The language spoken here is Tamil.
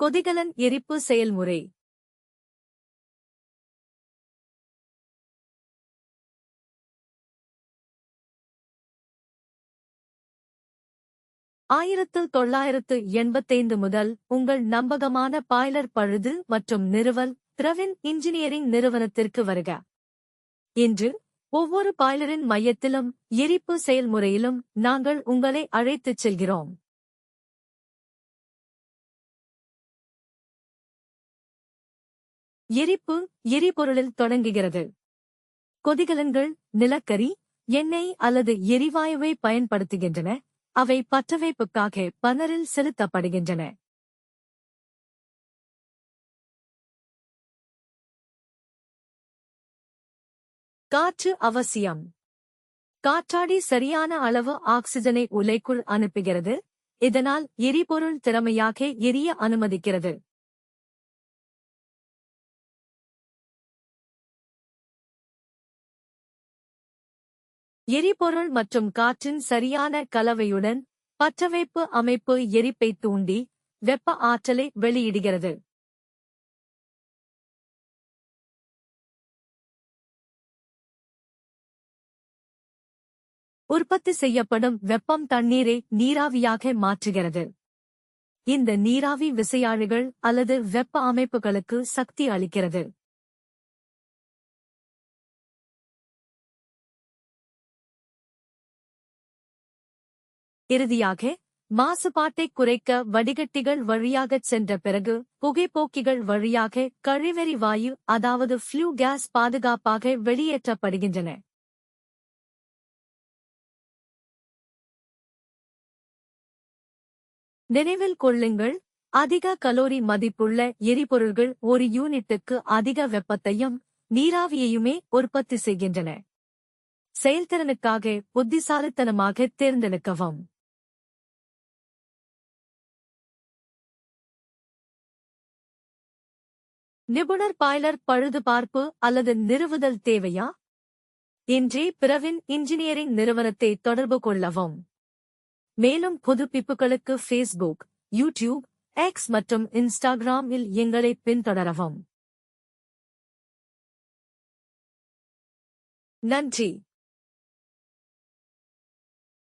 கொதிகலன் எரிப்பு செயல்முறை. ஆயிரத்து தொள்ளாயிரத்து எண்பத்தைந்து முதல் உங்கள் நம்பகமான பாய்லர் பழுது மற்றும் நிறுவல் திரவின் இன்ஜினியரிங் நிறுவனத்திற்கு வருக. இன்று ஒவ்வொரு பாய்லரின் மையத்திலும் எரிப்பு செயல்முறையிலும் நாங்கள் உங்களை அழைத்துச் செல்கிறோம். எரிப்பு எரிபொருளில் தொடங்குகிறது. கொதிகலன்கள் நிலக்கரி எண்ணெய் அல்லது எரிவாயுவை பயன்படுத்துகின்றன. அவை பற்றவைப்புக்காக பனரில் செலுத்தப்படுகின்றன. காற்று அவசியம். காற்றாடி சரியான அளவு ஆக்சிஜனை உலைக்குள் அனுப்புகிறது. இதனால் எரிபொருள் திறமையாக எரிய அனுமதிக்கிறது. எரிபொருள் மற்றும் காற்றின் சரியான கலவையுடன் பற்றவைப்பு அமைப்பு எரிப்பை தூண்டி வெப்ப ஆற்றலை வெளியிடுகிறது. உற்பத்தி செய்யப்படும் வெப்பம் தண்ணீரை நீராவியாக மாற்றுகிறது. இந்த நீராவி விசையாழிகள் அல்லது வெப்ப அமைப்புகளுக்கு சக்தி அளிக்கிறது. இறுதியாக மாசுபாட்டைக் குறைக்க வடிகட்டிகள் வழியாகச் சென்ற பிறகு புகைப்போக்கிகள் வழியாக கழிவெறி வாயு அதாவது ஃப்ளூ கேஸ் பாதுகாப்பாக வெளியேற்றப்படுகின்றன. நினைவில் கொள்ளுங்கள் அதிக கலோரி மதிப்புள்ள எரிபொருள்கள் ஒரு யூனிட்டுக்கு அதிக வெப்பத்தையும் நீராவியையுமே உற்பத்தி செய்கின்றன. செயல்திறனுக்காக புத்திசாலித்தனமாக தேர்ந்தெடுக்கவும். நிபுணர் பாய்லர் பழுதுபார்ப்பு அல்லது நிறுவுதல் தேவையா? இன்றே பிரவின் இன்ஜினியரிங் நிறுவனத்தை தொடர்பு கொள்ளவும். மேலும் புதுப்பிப்புகளுக்கு ஃபேஸ்புக் யூடியூப் எக்ஸ் மற்றும் இன்ஸ்டாகிராமில் எங்களை பின்தொடரவும். நன்றி.